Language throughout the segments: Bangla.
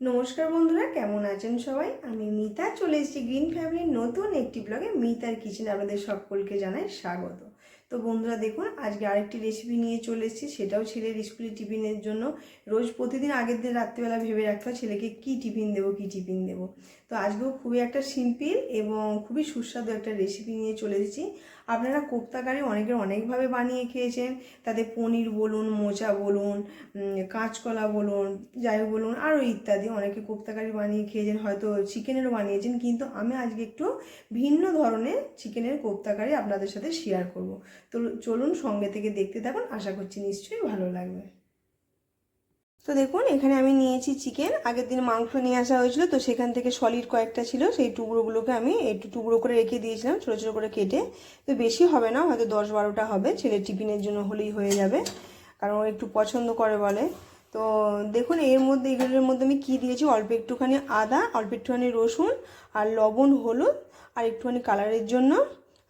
নমস্কার বন্ধুরা, কেমন আছেন সবাই? আমি মিতা, চলে এসেছি গ্রিন ফ্যামিলির নতুন একটি ব্লগে মিতার কিচেন আপনাদের সকলকে জানাই স্বাগত। তো বন্ধুরা দেখুন, আজকে আরেকটি রেসিপি নিয়ে চলে এসেছি, সেটাও ছেলের স্কুলে টিফিনের জন্য। রোজ প্রতিদিন আগের দিন রাত্রিবেলা ভেবে রাখতে হয়, ছেলেকে কী টিফিন দেবো, কী টিফিন দেবো। তো আজকেও খুবই একটা সিম্পল এবং খুবই সুস্বাদু একটা রেসিপি নিয়ে চলে এসেছি। আপনারা কোপ্তা কারি অনেকের অনেকভাবে বানিয়ে খেয়েছেন, তাতে পনির বলুন, মোচা বলুন কাঁচকলা বলুন, যাই বলুন আরও ইত্যাদি। অনেকে কোপ্তা কারি বানিয়ে খেয়েছেন, হয়তো চিকেনেরও বানিয়েছেন, কিন্তু আমি আজকে একটু ভিন্ন ধরনের চিকেনের কোপ্তা কারি আপনাদের সাথে শেয়ার করব। তো চলুন সঙ্গে থেকে দেখতে থাকুন, আশা করছি নিশ্চয়ই ভালো লাগবে। তো দেখুন, এখানে আমি নিয়েছি চিকেন। আগের দিন মাংস নিয়ে আসা হয়েছিল, তো সেখান থেকে সলিড কয়েকটা ছিল। সেই টুকরোগুলোকে আমি একটু টুকরো করে রেখে দিয়েছিলাম, ছোটো ছোটো করে কেটে। তো বেশি হবে না, হয়তো দশ বারোটা হবে। ছেলের টিফিনের জন্য হলেই হয়ে যাবে, কারণ ও একটু পছন্দ করে বলে। তো দেখুন, এর মধ্যে, এগুলোর মধ্যে আমি কী দিয়েছি? অল্প একটুখানি আদা, অল্প একটুখানি রসুন আর লবণ, হলুদ আর একটুখানি কালারের জন্য।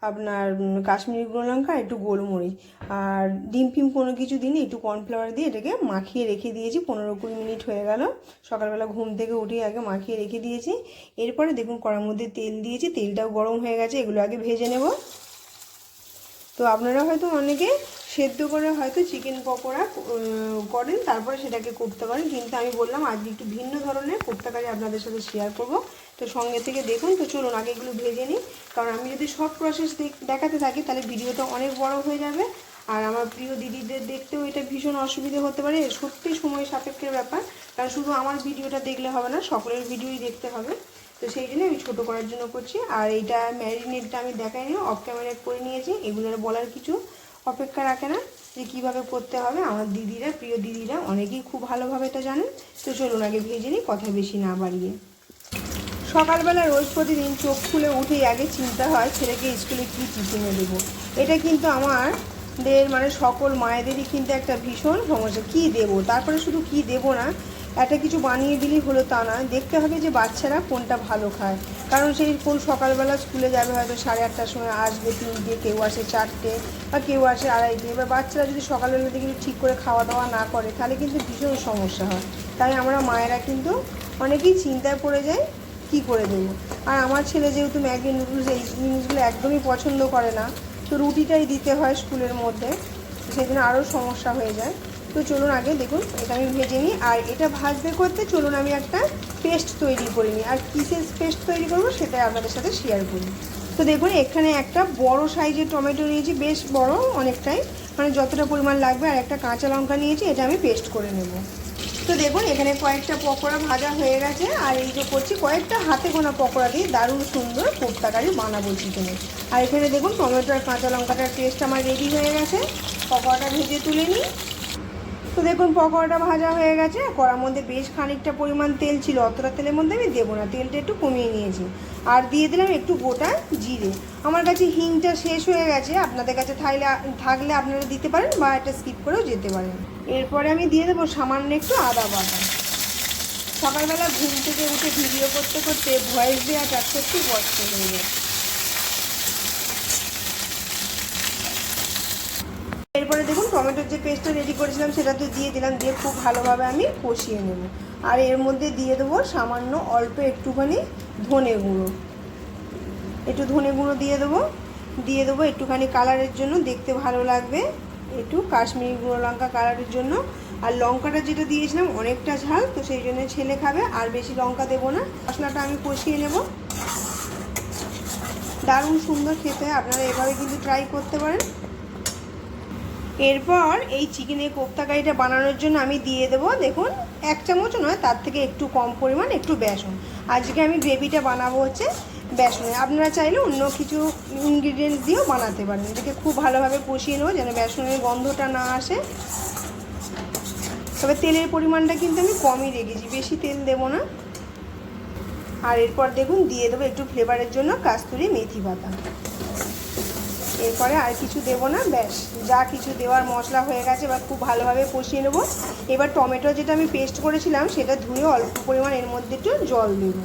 আপনার কাশ্মীরি গুঁড়ো লঙ্কা, একটু গোলমরিচ। আর ডিম ফিম কোনো কিছু দিন একটু কর্নফ্লাওয়ার দিয়ে এটাকে মাখিয়ে রেখে দিয়েছি, পনেরো কুড়ি মিনিট হয়ে গেল। সকালবেলা ঘুম থেকে উঠে আগে মাখিয়ে রেখে দিয়েছি। এরপরে দেখুন, কড়ার মধ্যে তেল দিয়েছি, তেলটাও গরম হয়ে গেছে, এগুলো আগে ভেজে নেব। তো আপনারা হয়তো অনেকে সেদ্ধ করে হয়তো চিকেন পকোড়া করেন, তারপরে সেটাকে করতে পারেন। কিন্তু আমি বললাম, আজকে একটু ভিন্ন ধরনের, কোপ্তাকারি আপনাদের সাথে শেয়ার করব। তো সঙ্গে থেকে দেখুন, তো চলুন আগে এগুলো ভেজে নিই। কারণ আমি যদি সব প্রসেস দেখাতে থাকি, তাহলে ভিডিওটা অনেক বড় হয়ে যাবে। আর আমার প্রিয় দিদিদের দেখতেও এটা ভীষণ অসুবিধে হতে পারে। সত্যি সময় সাপেক্ষের ব্যাপার। কারণ শুধু আমার ভিডিওটা দেখলে হবে না, সকলের ভিডিওই দেখতে হবে। তো সেই জন্য আমি ছোটো করার জন্য করছি। আর এইটা ম্যারিনেটটা আমি দেখাই নিই অফ ক্যামেরা করে নিয়েছি। এগুলোর বলার কিছু অপেক্ষা রাখে না যে কীভাবে করতে হবে। আমার দিদিরা, প্রিয় দিদিরা অনেকেই খুব ভালোভাবে এটা জানেন। তো চলুন আগে ভেজে নিই, কথা বেশি না বাড়িয়ে। সকালবেলা রোজ প্রতিদিন চোখ খুলে উঠেই আগে চিন্তা হয়, ছেলেকে স্কুলে কী টিফিনে দেবো? এটা কিন্তু আমাদের মানে সকল মায়েদেরই কিন্তু একটা ভীষণ সমস্যা। কী দেবো? তারপরে শুধু কী দেবো না, একটা কিছু বানিয়ে দিলেই হলো তা না দেখতে হবে যে বাচ্চারা কোনটা ভালো খায়। কারণ সেই কোন সকালবেলা স্কুলে যাবে হয়তো সাড়ে আটটার সময় আসবে তিনটে, কেউ আসে চারটে বা কেউ আসে আড়াইটে। এবার বাচ্চারা যদি সকালবেলা থেকে ঠিক করে খাওয়া দাওয়া না করে, তাহলে কিন্তু ভীষণ সমস্যা হয়। তাই আমরা মায়েরা কিন্তু অনেকেই চিন্তায় পড়ে যায় কি করে দেবো? আর আমার ছেলে যেহেতু ম্যাগি নুডলস, এই জিনিসগুলো একদমই পছন্দ করে না, তো রুটিটাই দিতে হয় স্কুলের মধ্যে জন্য আরও সমস্যা হয়ে যায়। তো চলুন আগে দেখুন, এটা আমি ভেজে নিই, আর এটা ভাজতে করতে চলুন আমি একটা পেস্ট তৈরি করে নিই, আর কিসের পেস্ট তৈরি করব সেটাই আপনাদের সাথে শেয়ার করি। তো দেখুন, এখানে একটা বড় সাইজের টমেটো নিয়েছি, বেশ বড় অনেকটাই মানে যতটা পরিমাণ লাগবে, আর একটা কাঁচা লঙ্কা নিয়েছি, এটা আমি পেস্ট করে নেব। তো দেখুন, এখানে কয়েকটা পকোড়া ভাজা হয়ে গেছে, আর এই যে করছি কয়েকটা হাতে গোনা পকোড়া দিয়ে দারুণ সুন্দর কোপ্তাকারি বানাবো চিকেনে। আর এখানে দেখুন, টমেটো আর কাঁচা লঙ্কাটার পেস্ট আমার রেডি হয়ে গেছে। পকোড়াটা ভেজে তুলে নিই। তো দেখুন, পকোড়াটা ভাজা হয়ে গেছে। কড়ার মধ্যে বেশ খানিকটা পরিমাণ তেল ছিল, অতটা তেলের মধ্যে আমি দেবো না, তেলটা একটু কমিয়ে নিয়েছি। আর দিয়ে দিলাম একটু গোটা জিরে। আমার কাছে হিংটা শেষ হয়ে গেছে, আপনাদের কাছে থাকলে থাকলে আপনারা দিতে পারেন বা এটা স্কিপ করেও যেতে পারেন। এরপরে আমি দিয়ে দেবো সামান্য একটু আদা বাটা। সকালবেলা ঘুম থেকে উঠে ভিডিও করতে করতে ভয়েস দেওয়াটা সত্যি কষ্ট হয়ে যায়। এরপরে দেখুন টমেটোর যে পেস্টটা রেডি করেছিলাম, সেটা তো দিয়ে দিলাম, দিয়ে খুব ভালোভাবে আমি কষিয়ে নেব। আর এর মধ্যে দিয়ে দেবো সামান্য অল্প একটুখানি ধনে গুঁড়ো। একটু ধনে গুঁড়ো দিয়ে দেবো। দিয়ে দেবো একটুখানি কালারের জন্য দেখতে ভালো লাগবে। একটু কাশ্মীরি গুঁড়ো লঙ্কা কালারের জন্য। আর লঙ্কাটা যেটা দিয়েছিলাম অনেকটা ঝাল, তো সেই জন্য ছেলে খাবে, আর বেশি লঙ্কা দেবো না। মশলাটা আমি কষিয়ে নেব। দারুণ সুন্দর খেতে, আপনারা এভাবে কিন্তু ট্রাই করতে পারেন। এরপর এই চিকেনের কোপ্তা কারিটা বানানোর জন্য আমি দিয়ে দেবো, দেখুন, এক চামচ নয়, তার থেকে একটু কম পরিমাণ, একটু বেসন। আজকে আমি গ্রেভিটা বানাবো হচ্ছে বেসনে আপনারা চাইলে অন্য কিছু ইনগ্রিডিয়েন্টস দিয়েও বানাতে পারেন। এটাকে খুব ভালোভাবে কষিয়ে নেব যেন বেসনের গন্ধটা না আসে। তবে তেলের পরিমাণটা কিন্তু আমি কমই রেখেছি, বেশি তেল দেবো না। আর এরপর দেখুন, দিয়ে দেবো একটু ফ্লেভারের জন্য কাস্তুরি মেথি পাতা। এরপরে আর কিছু দেবো না, ব্যাস। যা কিছু দেওয়ার মশলা হয়ে গেছে, এবার খুব ভালোভাবে কষিয়ে নেব। এবার টমেটো যেটা আমি পেস্ট করেছিলাম, সেটা ধুয়ে অল্প পরিমাণ এর মধ্যে একটু জল দেবো।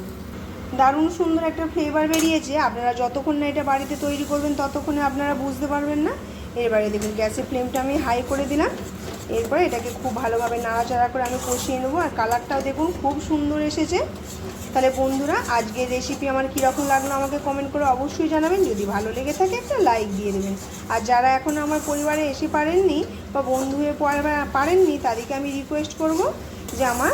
দারুণ সুন্দর একটা ফ্লেভার বেরিয়েছে। আপনারা যতক্ষণ না এটা বাড়িতে তৈরি করবেন, ততক্ষণে আপনারা বুঝতে পারবেন না। এবারে দেখুন, গ্যাসের ফ্লেমটা আমি হাই করে দিলাম। এরপরে এটাকে খুব ভালোভাবে নাড়াচাড়া করে আমি কষিয়ে নেব। আর কালারটাও দেখুন, খুব সুন্দর এসেছে। তাহলে বন্ধুরা, আজকের রেসিপি আমার কীরকম লাগল আমাকে কমেন্ট করে অবশ্যই জানাবেন। যদি ভালো লেগে থাকে, একটা লাইক দিয়ে দেবেন। আর যারা এখন আমার পরিবারে এসে পারেননি বা বন্ধু হয়ে পারেননি, তাদেরকে আমি রিকোয়েস্ট করব যে আমার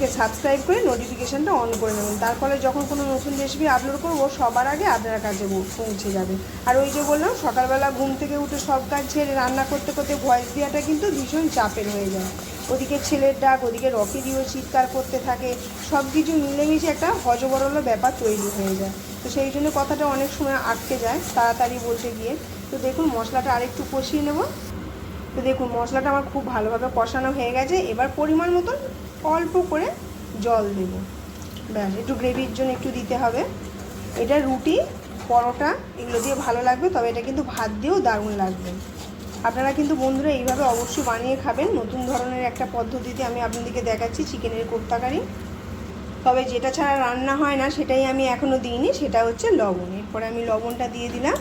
কে সাবস্ক্রাইব করে নোটিফিকেশানটা অন করে নেবেন। তার ফলে যখন কোনো নতুন রেসিপি আপলোড করব, সবার আগে আপনার কাছে পৌঁছে যাবে। আর ওই যে বললাম, সকালবেলা ঘুম থেকে উঠে সব কাজ ছেড়ে রান্না করতে করতে ভয়েস দেওয়াটা কিন্তু ভীষণ চাপের হয়ে যায়। ওদিকে ছেলের ডাক, ওদিকে রকি দিয়েও চিৎকার করতে থাকে সব কিছু মিলেমিশে একটা হজবরল ব্যাপার তৈরি হয়ে যায়। তো সেই জন্য কথাটা অনেক সময় আটকে যায়, তাড়াতাড়ি বলতে গিয়ে। তো দেখুন, মশলাটা আরেকটু কষিয়ে নেব। তো দেখুন, মশলাটা আমার খুব ভালোভাবে কষানো হয়ে গেছে। এবার পরিমাণ মতন অল্প করে জল দেবো। ব্যাস, একটু গ্রেভির জন্য একটু দিতে হবে। এটা রুটি, পরোটা, এগুলো দিয়ে ভালো লাগবে, তবে এটা কিন্তু ভাত দিয়েও দারুণ লাগবে। আপনারা কিন্তু বন্ধুরা এইভাবে অবশ্যই বানিয়ে খাবেন। নতুন ধরনের একটা পদ্ধতিতে আমি আপনাদেরকে দেখাচ্ছি চিকেনের কোপ্তাকারি। তবে যেটা ছাড়া রান্না হয় না, সেটাই আমি এখনও দিইনি, সেটা হচ্ছে লবণ। এরপরে আমি লবণটা দিয়ে দিলাম।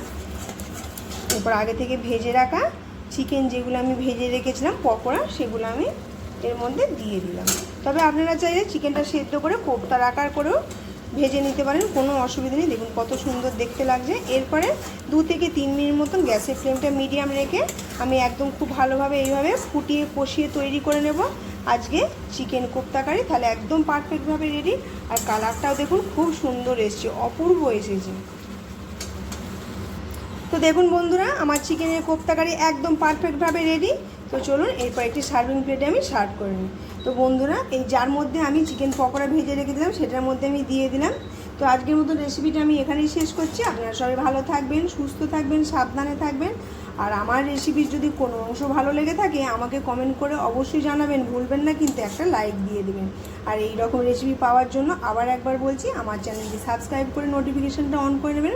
এরপর আগে থেকে ভেজে রাখা চিকেন যেগুলো আমি ভেজে রেখেছিলাম, পকোড়া, সেগুলো আমি এর মধ্যে দিয়ে দিলাম। তবে আপনারা চাইলে চিকেনটা সেদ্ধ করে কোপ্তার আকার করেও ভেজে নিতে পারেন, কোনো অসুবিধা নেই। দেখুন কত সুন্দর দেখতে লাগছে। এরপরে দু থেকে তিন মিনিট মতন গ্যাসের ফ্লেমটা মিডিয়াম রেখে আমি একদম খুব ভালোভাবে এইভাবে ফুটিয়ে কষিয়ে তৈরি করে নেব। আজকে চিকেন কোপ্তা কারি তাহলে একদম পারফেক্টভাবে রেডি। আর কালারটাও দেখুন খুব সুন্দর এসছে, অপূর্ব এসেছে। তো দেখুন বন্ধুরা, আমার চিকেনের কোপ্তাকারি একদম পারফেক্টভাবে রেডি। তো চলুন এরপর একটি সার্ভিং প্লেটে আমি সার্ভ করে নিই। তো বন্ধুরা, এই যার মধ্যে আমি চিকেন পকোড়া ভেজে রেখে দিলাম সেটার মধ্যে আমি দিয়ে দিলাম। তো আজকের মতো রেসিপিটা আমি এখানেই শেষ করছি। আপনারা সবাই ভালো থাকবেন, সুস্থ থাকবেন, সাবধানে থাকবেন। আর আমার রেসিপির যদি কোনো অংশ ভালো লেগে থাকে, আমাকে কমেন্ট করে অবশ্যই জানাবেন। ভুলবেন না, কিন্তু একটা লাইক দিয়ে দেবেন। আর এই রকম রেসিপি পাওয়ার জন্য আবার একবার বলছি, আমার চ্যানেলটি সাবস্ক্রাইব করে নোটিফিকেশানটা অন করে নেবেন।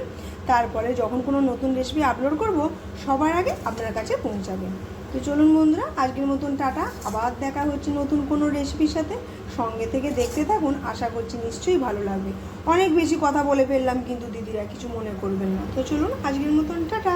তারপরে যখন কোনো নতুন রেসিপি আপলোড করব, সবার আগে আপনার কাছে পৌঁছাবে। তো চলুন বন্ধুরা, আজকের মতন টাটা। আবার দেখা হচ্ছে নতুন কোনো রেসিপির সাথে। সঙ্গে থেকে দেখতে থাকুন, আশা করছি নিশ্চয়ই ভালো লাগবে। অনেক বেশি কথা বলে ফেললাম, কিন্তু দিদিরা কিছু মনে করবেন না। তো চলুন, আজকের মতন টাটা।